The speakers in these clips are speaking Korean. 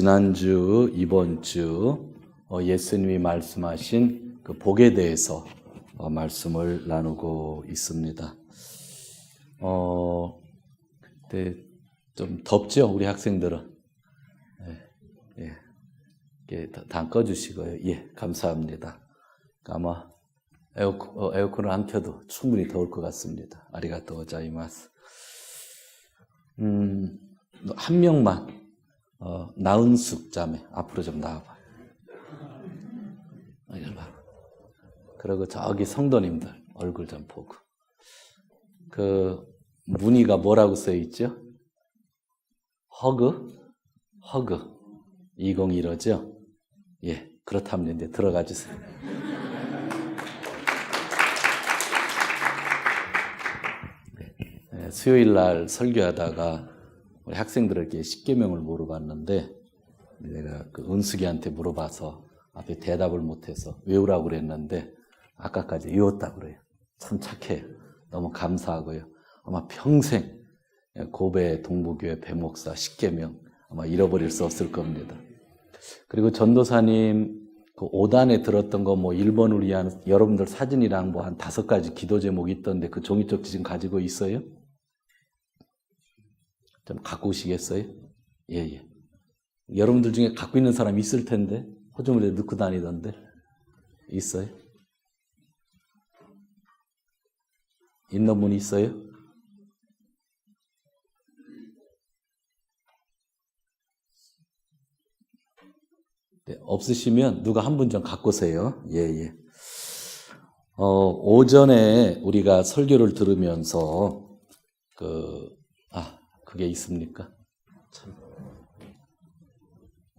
지난주, 이번 주 어, 예수님이 말씀하신 그 복에 대해서 어, 말씀을 나누고 있습니다. 어, 네, 좀 덥죠, 우리 학생들은. 예, 예. 이렇게 다- 다 꺼주시고요. 예, 감사합니다. 아마 에어컨, 어, 에어컨을 안 켜도 충분히 더울 것 같습니다. 아리가또 고자이마스. 음, 한 명만, 어, 나은숙 자매, 앞으로 좀 나와봐요. 어, 이리 봐. 그리고 저기 성도님들 얼굴 좀 보고. 그, 문의가 뭐라고 써 있죠? 허그? 허그. 2015죠? 예, 그렇다면 이제 들어가 주세요. 예, 수요일 날 설교하다가 우리 학생들에게 십계명을 물어봤는데 내가 그 은숙이한테 물어봐서 앞에 대답을 못해서 외우라고 그랬는데 아까까지 외웠다 그래요. 참 착해요. 너무 감사하고요. 아마 평생 고베 동부교회 배목사 십계명 아마 잃어버릴 수 없을 겁니다. 그리고 전도사님 그 5단에 들었던 거 뭐 1번을 위한 여러분들 사진이랑 뭐 한 다섯 가지 기도 제목이 있던데 그 종이 쪽지 지금 가지고 있어요? 좀 갖고 오시겠어요? 예, 예. 여러분들 중에 갖고 있는 사람 있을 텐데, 호주머니에 넣고 다니던데. 있어요? 있는 분 있어요? 네, 없으시면 누가 한 분 좀 갖고 오세요. 예, 예. 어, 오전에 우리가 설교를 들으면서 그, 아, 그게 있습니까? 참.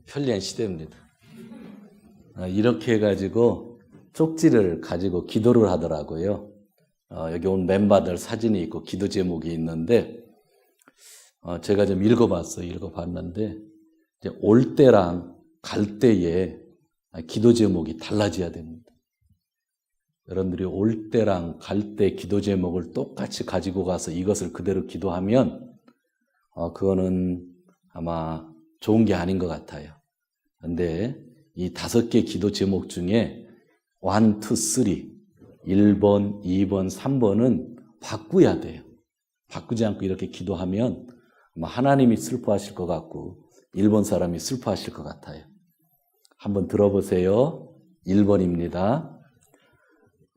편리한 시대입니다. 아, 이렇게 해가지고 쪽지를 가지고 기도를 하더라고요. 어, 여기 온 멤버들 사진이 있고 기도 제목이 있는데, 어, 제가 좀 읽어봤어요. 읽어봤는데, 올 때랑 갈 때에 기도 제목이 달라져야 됩니다. 여러분들이 올 때랑 갈 때 기도 제목을 똑같이 가지고 가서 이것을 그대로 기도하면 어, 그거는 아마 좋은 게 아닌 것 같아요. 근데 이 다섯 개 기도 제목 중에 1, 2, 3, 1번, 2번, 3번은 바꾸어야 돼요. 바꾸지 않고 이렇게 기도하면 아마 하나님이 슬퍼하실 것 같고 1번 사람이 슬퍼하실 것 같아요. 한번 들어보세요. 1번입니다.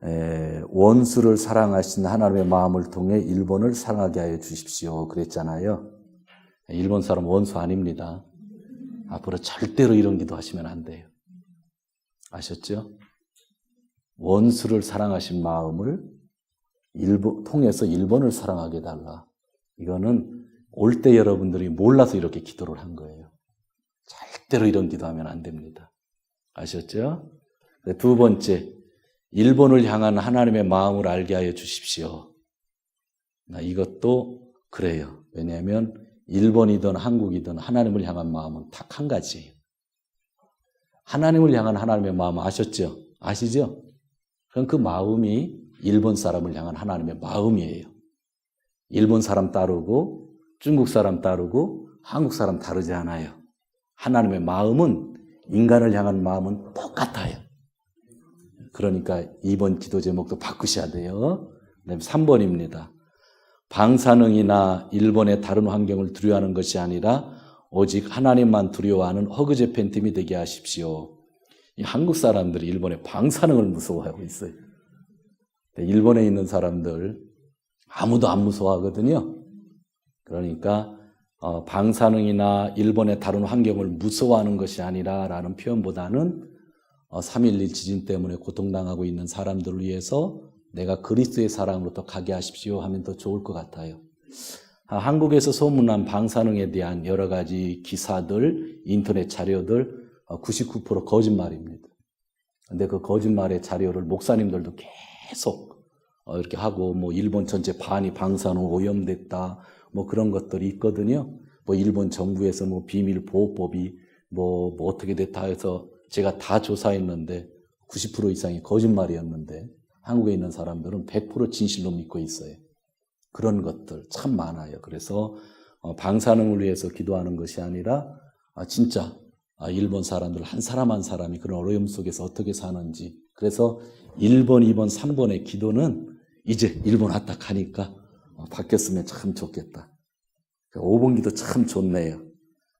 에, 원수를 사랑하신 하나님의 마음을 통해 일본을 사랑하게 하여 주십시오. 그랬잖아요. 일본 사람 원수 아닙니다. 앞으로 절대로 이런 기도 하시면 안 돼요. 아셨죠? 원수를 사랑하신 마음을 일본, 통해서 일본을 사랑하게 달라. 이거는 올 때 여러분들이 몰라서 이렇게 기도를 한 거예요. 절대로 이런 기도하면 안 됩니다. 아셨죠? 네, 두 번째, 일본을 향한 하나님의 마음을 알게 하여 주십시오. 나 이것도 그래요. 왜냐하면 일본이든 한국이든 하나님을 향한 마음은 딱 한 가지예요. 하나님을 향한 하나님의 마음 아셨죠? 아시죠? 그럼 그 마음이 일본 사람을 향한 하나님의 마음이에요. 일본 사람 따르고 중국 사람 따르고 한국 사람 다르지 않아요. 하나님의 마음은 인간을 향한 마음은 똑같아요. 그러니까 2번 기도 제목도 바꾸셔야 돼요. 그다음에 3번입니다. 방사능이나 일본의 다른 환경을 두려워하는 것이 아니라 오직 하나님만 두려워하는 허그제 팬팀이 되게 하십시오. 이 한국 사람들이 일본의 방사능을 무서워하고 있어요. 일본에 있는 사람들 아무도 안 무서워하거든요. 그러니까 어, 방사능이나 일본의 다른 환경을 무서워하는 것이 아니라라는 표현보다는 어, 3.11 지진 때문에 고통당하고 있는 사람들을 위해서 내가 그리스도의 사랑으로부터 가게 하십시오 하면 더 좋을 것 같아요. 아, 한국에서 소문난 방사능에 대한 여러 가지 기사들, 인터넷 자료들 99% 거짓말입니다. 근데 그 거짓말의 자료를 목사님들도 계속 어, 이렇게 하고 뭐 일본 전체 반이 방사능 오염됐다 뭐 그런 것들이 있거든요. 뭐 일본 정부에서 뭐 비밀 보호법이 뭐, 뭐 어떻게 됐다 해서 제가 다 조사했는데 90% 이상이 거짓말이었는데 한국에 있는 사람들은 100% 진실로 믿고 있어요. 그런 것들 참 많아요. 그래서 어, 방사능을 위해서 기도하는 것이 아니라 아, 진짜 아, 일본 사람들 한 사람 한 사람이 그런 어려움 속에서 어떻게 사는지. 그래서 1번, 2번, 3번의 기도는 이제 일본 왔다 가니까 어, 바뀌었으면 참 좋겠다. 5번 기도 참 좋네요.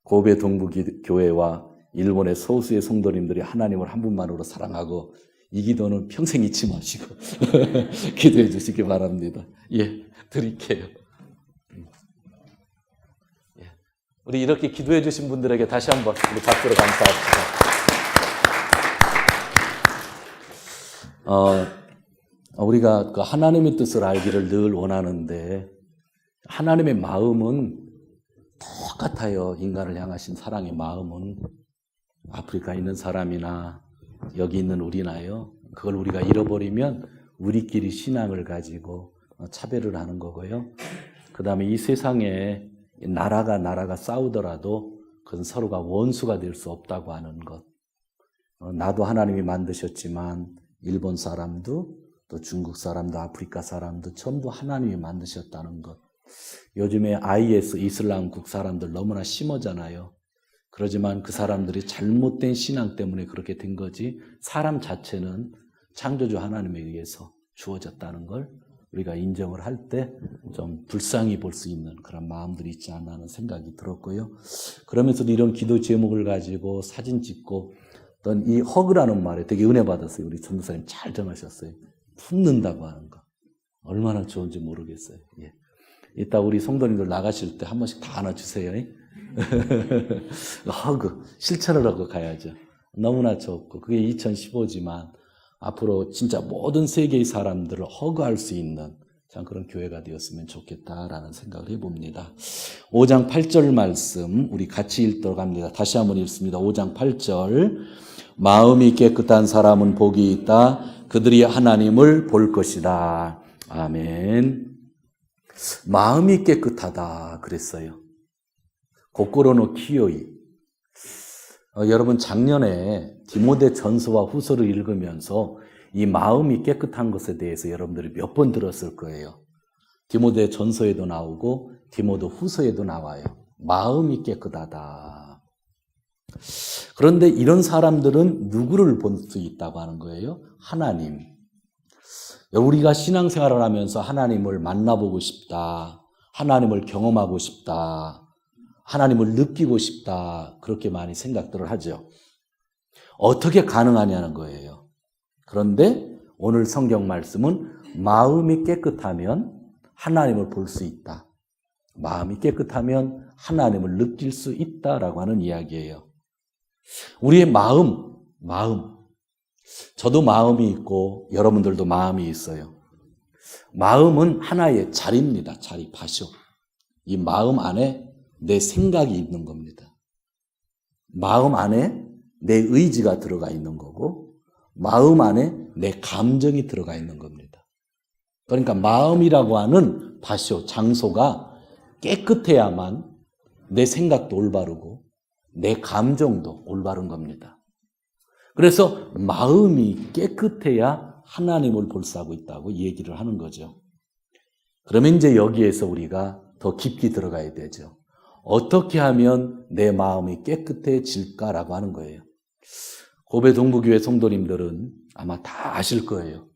고베 동부교회와 일본의 소수의 성도님들이 하나님을 한 분만으로 사랑하고 이 기도는 평생 잊지 마시고 기도해 주시기 바랍니다. 예, 드릴게요. 예. 우리 이렇게 기도해 주신 분들에게 다시 한번 우리 박수로 감사합시다. 어, 우리가 그 하나님의 뜻을 알기를 늘 원하는데 하나님의 마음은 똑같아요. 인간을 향하신 사랑의 마음은 아프리카에 있는 사람이나 여기 있는 우리나요. 그걸 우리가 잃어버리면 우리끼리 신앙을 가지고 차별을 하는 거고요. 그 다음에 이 세상에 나라가 나라가 싸우더라도 그건 서로가 원수가 될 수 없다고 하는 것. 어, 나도 하나님이 만드셨지만 일본 사람도 또 중국 사람도 아프리카 사람도 전부 하나님이 만드셨다는 것. 요즘에 IS 이슬람국 사람들 너무나 심하잖아요. 그러지만 그 사람들이 잘못된 신앙 때문에 그렇게 된 거지 사람 자체는 창조주 하나님에 의해서 주어졌다는 걸 우리가 인정을 할 때 좀 불쌍히 볼 수 있는 그런 마음들이 있지 않나 하는 생각이 들었고요. 그러면서도 이런 기도 제목을 가지고 사진 찍고 어떤 이 허그라는 말에 되게 은혜 받았어요. 우리 전도사님 잘 정하셨어요. 품는다고 하는 거. 얼마나 좋은지 모르겠어요. 예. 이따 우리 성도님들 나가실 때 한 번씩 다 안아주세요. 허그, 실천을 하고 가야죠. 너무나 좋고, 그게 2015지만 앞으로 진짜 모든 세계의 사람들을 허그할 수 있는 참 그런 교회가 되었으면 좋겠다라는 생각을 해봅니다. 5장 8절 말씀 우리 같이 읽도록 합니다. 다시 한번 읽습니다. 5장 8절 마음이 깨끗한 사람은 복이 있다. 그들이 하나님을 볼 것이다. 아멘. 마음이 깨끗하다 그랬어요. 고꾸로노 키요이. 어, 여러분 작년에 디모데 전서와 후서를 읽으면서 이 마음이 깨끗한 것에 대해서 여러분들이 몇 번 들었을 거예요. 디모데 전서에도 나오고 디모데 후서에도 나와요. 마음이 깨끗하다. 그런데 이런 사람들은 누구를 볼 수 있다고 하는 거예요? 하나님. 우리가 신앙생활을 하면서 하나님을 만나보고 싶다. 하나님을 경험하고 싶다. 하나님을 느끼고 싶다. 그렇게 많이 생각들을 하죠. 어떻게 가능하냐는 거예요. 그런데 오늘 성경 말씀은 마음이 깨끗하면 하나님을 볼 수 있다. 마음이 깨끗하면 하나님을 느낄 수 있다라고 하는 이야기예요. 우리의 마음, 마음. 저도 마음이 있고 여러분들도 마음이 있어요. 마음은 하나의 자리입니다. 자리, 파쇼. 이 마음 안에 내 생각이 있는 겁니다. 마음 안에 내 의지가 들어가 있는 거고, 마음 안에 내 감정이 들어가 있는 겁니다. 그러니까 마음이라고 하는 바쇼, 장소가 깨끗해야만 내 생각도 올바르고, 내 감정도 올바른 겁니다. 그래서 마음이 깨끗해야 하나님을 볼수 하고 있다고 얘기를 하는 거죠. 그러면 이제 여기에서 우리가 더 깊이 들어가야 되죠. 어떻게 하면 내 마음이 깨끗해질까라고 하는 거예요. 고베 동부교회 성도님들은 아마 다 아실 거예요.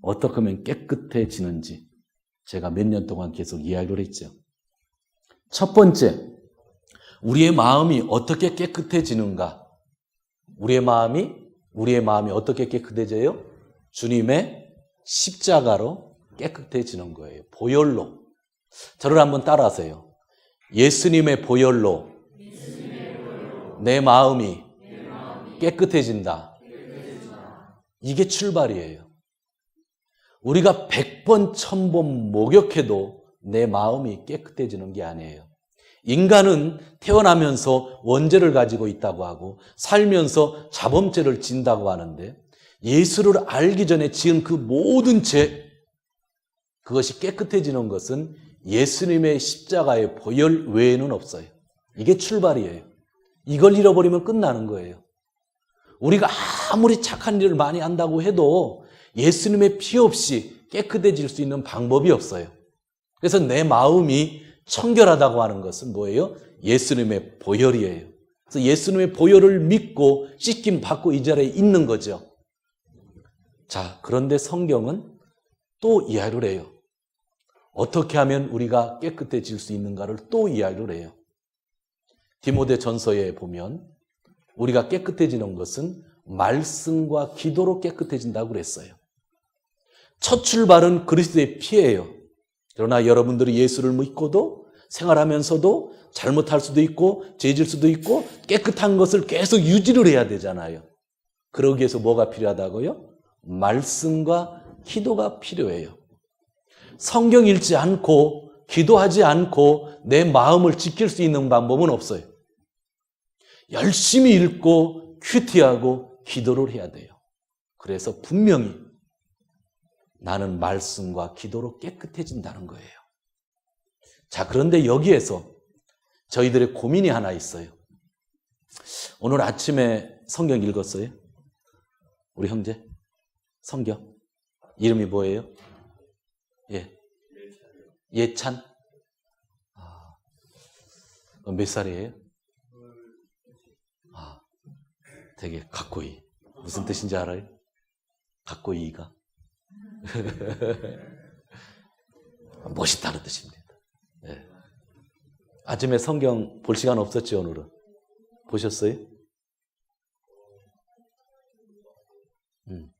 어떻게 하면 깨끗해지는지 제가 몇 년 동안 계속 이야기를 했죠. 첫 번째, 우리의 마음이 어떻게 깨끗해지는가? 우리의 마음이 우리의 마음이 어떻게 깨끗해져요? 주님의 십자가로 깨끗해지는 거예요. 보혈로. 저를 한번 따라하세요. 예수님의 보혈로 내 마음이 깨끗해진다. 이게 출발이에요. 우리가 백번, 천번 목욕해도 내 마음이 깨끗해지는 게 아니에요. 인간은 태어나면서 원죄를 가지고 있다고 하고 살면서 자범죄를 진다고 하는데 예수를 알기 전에 지은 그 모든 죄, 그것이 깨끗해지는 것은 예수님의 십자가의 보혈 외에는 없어요. 이게 출발이에요. 이걸 잃어버리면 끝나는 거예요. 우리가 아무리 착한 일을 많이 한다고 해도 예수님의 피 없이 깨끗해질 수 있는 방법이 없어요. 그래서 내 마음이 청결하다고 하는 것은 뭐예요? 예수님의 보혈이에요. 그래서 예수님의 보혈을 믿고 씻김 받고 이 자리에 있는 거죠. 자, 그런데 성경은 또 이야기를 해요. 어떻게 하면 우리가 깨끗해질 수 있는가를 또 이야기를 해요. 디모데 전서에 보면 우리가 깨끗해지는 것은 말씀과 기도로 깨끗해진다고 그랬어요. 첫 출발은 그리스도의 피예요. 그러나 여러분들이 예수를 믿고도 생활하면서도 잘못할 수도 있고 죄질 수도 있고 깨끗한 것을 계속 유지를 해야 되잖아요. 그러기 위해서 뭐가 필요하다고요? 말씀과 기도가 필요해요. 성경 읽지 않고 기도하지 않고 내 마음을 지킬 수 있는 방법은 없어요. 열심히 읽고 큐티하고 기도를 해야 돼요. 그래서 분명히 나는 말씀과 기도로 깨끗해진다는 거예요. 자, 그런데 여기에서 저희들의 고민이 하나 있어요. 오늘 아침에 성경 읽었어요? 우리 형제? 성경? 이름이 뭐예요? 예. 예찬? 아, 몇 살이에요? 아, 되게 가꼬이. 무슨 뜻인지 알아요? 가꼬이가. 멋있다는 뜻입니다. 예. 아침에 성경 볼 시간 없었죠, 오늘은? 보셨어요? 음.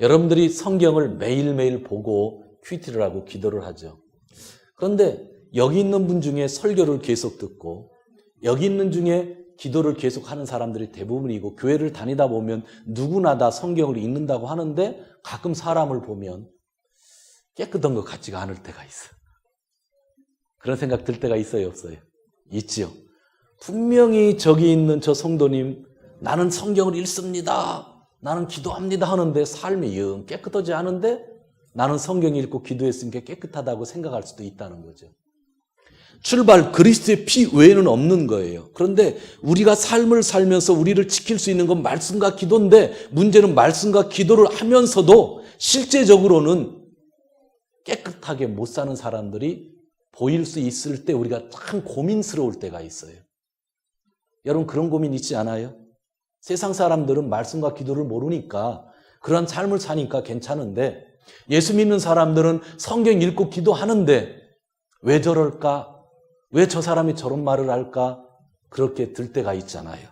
여러분들이 성경을 매일매일 보고 큐티를 하고 기도를 하죠. 그런데 여기 있는 분 중에 설교를 계속 듣고 여기 있는 중에 기도를 계속 하는 사람들이 대부분이고 교회를 다니다 보면 누구나 다 성경을 읽는다고 하는데 가끔 사람을 보면 깨끗한 것 같지가 않을 때가 있어. 그런 생각 들 때가 있어요, 없어요? 있지요. 분명히 저기 있는 저 성도님, 나는 성경을 읽습니다. 나는 기도합니다 하는데 삶이 영 깨끗하지 않은데 나는 성경 읽고 기도했으니까 깨끗하다고 생각할 수도 있다는 거죠. 출발 그리스도의 피 외에는 없는 거예요. 그런데 우리가 삶을 살면서 우리를 지킬 수 있는 건 말씀과 기도인데 문제는 말씀과 기도를 하면서도 실제적으로는 깨끗하게 못 사는 사람들이 보일 수 있을 때 우리가 참 고민스러울 때가 있어요. 여러분 그런 고민 있지 않아요? 세상 사람들은 말씀과 기도를 모르니까 그런 삶을 사니까 괜찮은데 예수 믿는 사람들은 성경 읽고 기도하는데 왜 저럴까? 왜 저 사람이 저런 말을 할까? 그렇게 들 때가 있잖아요.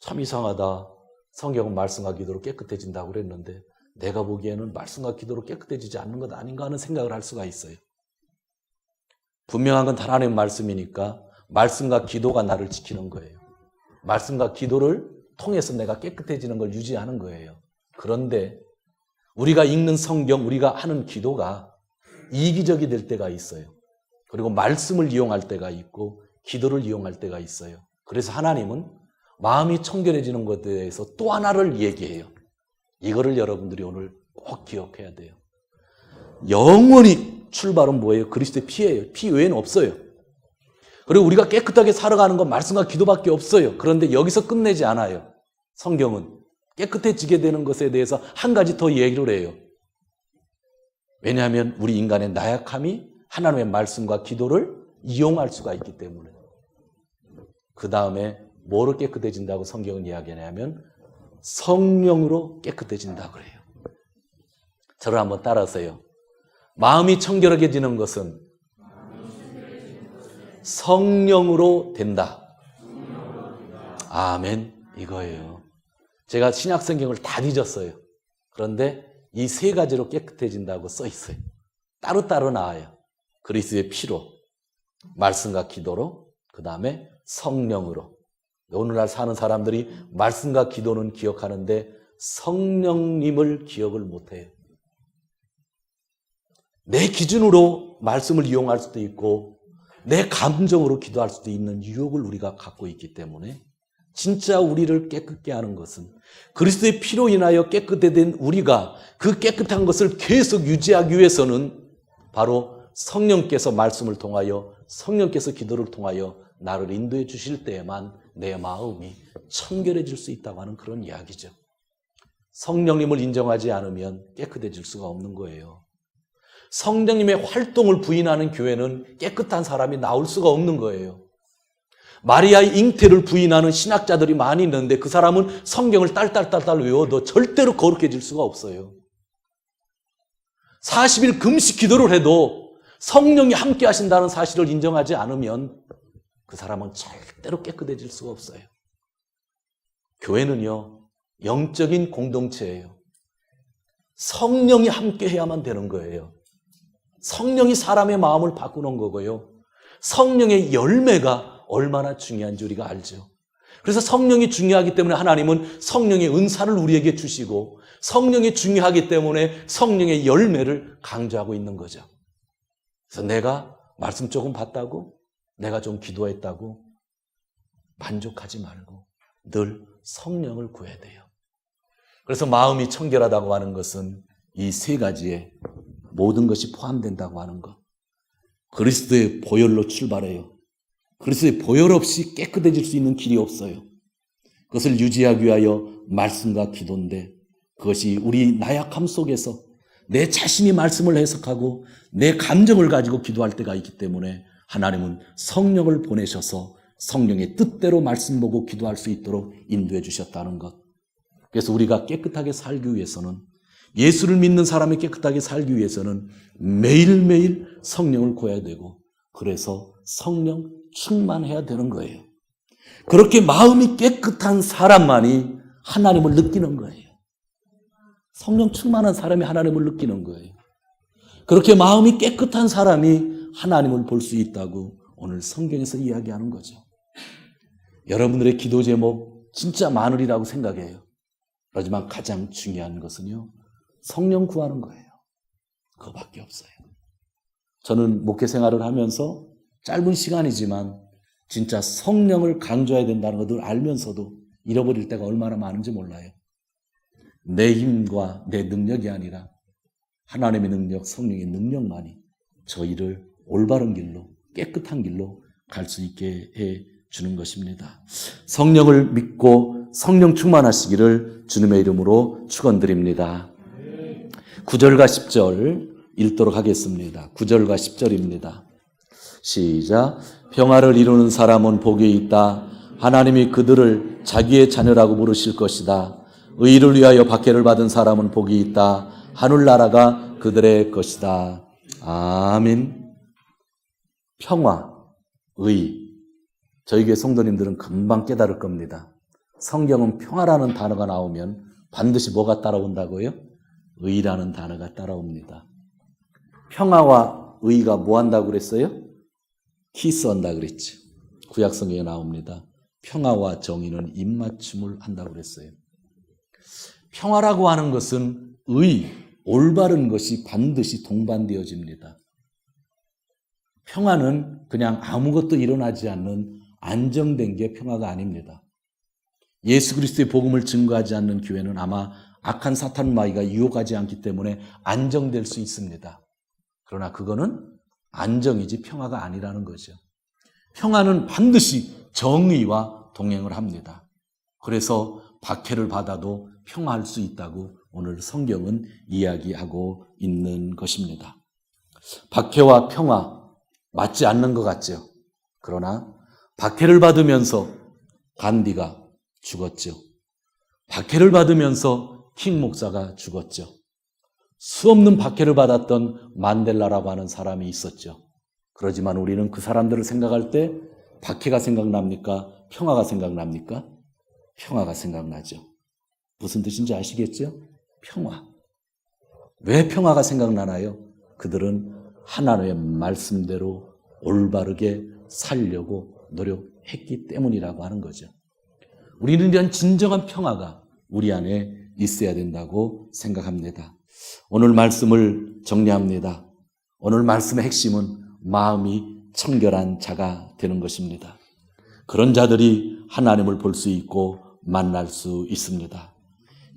참 이상하다. 성경은 말씀과 기도로 깨끗해진다고 그랬는데 내가 보기에는 말씀과 기도로 깨끗해지지 않는 것 아닌가 하는 생각을 할 수가 있어요. 분명한 건 하나님의 말씀이니까 말씀과 기도가 나를 지키는 거예요. 말씀과 기도를 통해서 내가 깨끗해지는 걸 유지하는 거예요. 그런데 우리가 읽는 성경, 우리가 하는 기도가 이기적이 될 때가 있어요. 그리고 말씀을 이용할 때가 있고 기도를 이용할 때가 있어요. 그래서 하나님은 마음이 청결해지는 것에 대해서 또 하나를 얘기해요. 이거를 여러분들이 오늘 꼭 기억해야 돼요. 영원히 출발은 뭐예요? 그리스도의 피예요. 피 외에는 없어요. 그리고 우리가 깨끗하게 살아가는 건 말씀과 기도밖에 없어요. 그런데 여기서 끝내지 않아요. 성경은 깨끗해지게 되는 것에 대해서 한 가지 더 얘기를 해요. 왜냐하면 우리 인간의 나약함이 하나님의 말씀과 기도를 이용할 수가 있기 때문에. 그 다음에 뭐로 깨끗해진다고 성경은 이야기하냐면 성령으로 깨끗해진다 그래요. 저를 한번 따라서요. 마음이 청결하게 지는 것은 성령으로 된다. 아멘. 이거예요. 제가 신약 성경을 다 뒤졌어요. 그런데 이 세 가지로 깨끗해진다고 써 있어요. 따로따로 나와요. 그리스의 피로, 말씀과 기도로, 그 다음에 성령으로. 오늘날 사는 사람들이 말씀과 기도는 기억하는데 성령님을 기억을 못해요. 내 기준으로 말씀을 이용할 수도 있고 내 감정으로 기도할 수도 있는 유혹을 우리가 갖고 있기 때문에 진짜 우리를 깨끗게 하는 것은 그리스도의 피로 인하여 깨끗해 된 우리가 그 깨끗한 것을 계속 유지하기 위해서는 바로 성령께서 말씀을 통하여 성령께서 기도를 통하여 나를 인도해 주실 때에만 내 마음이 청결해질 수 있다고 하는 그런 이야기죠. 성령님을 인정하지 않으면 깨끗해질 수가 없는 거예요. 성령님의 활동을 부인하는 교회는 깨끗한 사람이 나올 수가 없는 거예요. 마리아의 잉태를 부인하는 신학자들이 많이 있는데 그 사람은 성경을 딸딸딸딸 외워도 절대로 거룩해질 수가 없어요. 40일 금식 기도를 해도 성령이 함께 하신다는 사실을 인정하지 않으면 그 사람은 절대로 깨끗해질 수가 없어요. 교회는요, 영적인 공동체예요. 성령이 함께 해야만 되는 거예요. 성령이 사람의 마음을 바꾸는 거고요. 성령의 열매가 얼마나 중요한지 우리가 알죠. 그래서 성령이 중요하기 때문에 하나님은 성령의 은사를 우리에게 주시고 성령이 중요하기 때문에 성령의 열매를 강조하고 있는 거죠. 그래서 내가 말씀 조금 봤다고 내가 좀 기도했다고 만족하지 말고 늘 성령을 구해야 돼요. 그래서 마음이 청결하다고 하는 것은 이 세 가지에 모든 것이 포함된다고 하는 것. 그리스도의 보혈로 출발해요. 그리스도의 보혈 없이 깨끗해질 수 있는 길이 없어요. 그것을 유지하기 위하여 말씀과 기도인데 그것이 우리 나약함 속에서 내 자신이 말씀을 해석하고 내 감정을 가지고 기도할 때가 있기 때문에 하나님은 성령을 보내셔서 성령의 뜻대로 말씀 보고 기도할 수 있도록 인도해 주셨다는 것. 그래서 우리가 깨끗하게 살기 위해서는 예수를 믿는 사람이 깨끗하게 살기 위해서는 매일매일 성령을 구해야 되고 그래서 성령 충만해야 되는 거예요. 그렇게 마음이 깨끗한 사람만이 하나님을 느끼는 거예요. 성령 충만한 사람이 하나님을 느끼는 거예요. 그렇게 마음이 깨끗한 사람이 하나님을 볼 수 있다고 오늘 성경에서 이야기하는 거죠. 여러분들의 기도 제목 진짜 많으리라고 생각해요. 하지만 가장 중요한 것은요, 성령 구하는 거예요. 그거밖에 없어요. 저는 목회 생활을 하면서 짧은 시간이지만 진짜 성령을 강조해야 된다는 것을 알면서도 잃어버릴 때가 얼마나 많은지 몰라요. 내 힘과 내 능력이 아니라 하나님의 능력, 성령의 능력만이 저희를 올바른 길로, 깨끗한 길로 갈 수 있게 해 주는 것입니다. 성령을 믿고 성령 충만하시기를 주님의 이름으로 축원드립니다. 9절과 10절 읽도록 하겠습니다. 9절과 10절입니다. 시작. 평화를 이루는 사람은 복이 있다. 하나님이 그들을 자기의 자녀라고 부르실 것이다. 의를 위하여 박해를 받은 사람은 복이 있다. 하늘나라가 그들의 것이다. 아멘. 평화, 의. 저희 교회 성도님들은 금방 깨달을 겁니다. 성경은 평화라는 단어가 나오면 반드시 뭐가 따라온다고요? 의라는 단어가 따라옵니다. 평화와 의가 뭐 한다고 그랬어요? 키스한다 그랬죠. 구약 성경에 나옵니다. 평화와 정의는 입맞춤을 한다고 그랬어요. 평화라고 하는 것은 의, 올바른 것이 반드시 동반되어집니다. 평화는 그냥 아무것도 일어나지 않는 안정된 게 평화가 아닙니다. 예수 그리스도의 복음을 증거하지 않는 교회는 아마 악한 사탄 마귀가 유혹하지 않기 때문에 안정될 수 있습니다. 그러나 그거는 안정이지 평화가 아니라는 거죠. 평화는 반드시 정의와 동행을 합니다. 그래서 박해를 받아도 평화할 수 있다고 오늘 성경은 이야기하고 있는 것입니다. 박해와 평화 맞지 않는 것 같죠. 그러나 박해를 받으면서 간디가 죽었죠. 박해를 받으면서 킹 목사가 죽었죠. 수없는 박해를 받았던 만델라라고 하는 사람이 있었죠. 그러지만 우리는 그 사람들을 생각할 때 박해가 생각납니까? 평화가 생각납니까? 평화가 생각나죠. 무슨 뜻인지 아시겠죠? 평화. 왜 평화가 생각나나요? 그들은 하나님의 말씀대로 올바르게 살려고 노력했기 때문이라고 하는 거죠. 우리는 이런 진정한 평화가 우리 안에 있어야 된다고 생각합니다. 오늘 말씀을 정리합니다. 오늘 말씀의 핵심은 마음이 청결한 자가 되는 것입니다. 그런 자들이 하나님을 볼 수 있고 만날 수 있습니다.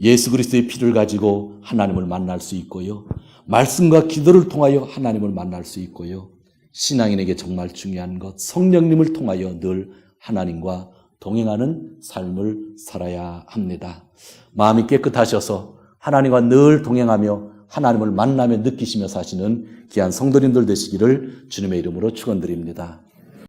예수 그리스도의 피를 가지고 하나님을 만날 수 있고요. 말씀과 기도를 통하여 하나님을 만날 수 있고요. 신앙인에게 정말 중요한 것, 성령님을 통하여 늘 하나님과 동행하는 삶을 살아야 합니다. 마음이 깨끗하셔서 하나님과 늘 동행하며 하나님을 만나며 느끼시며 사시는 귀한 성도님들 되시기를 주님의 이름으로 축원드립니다.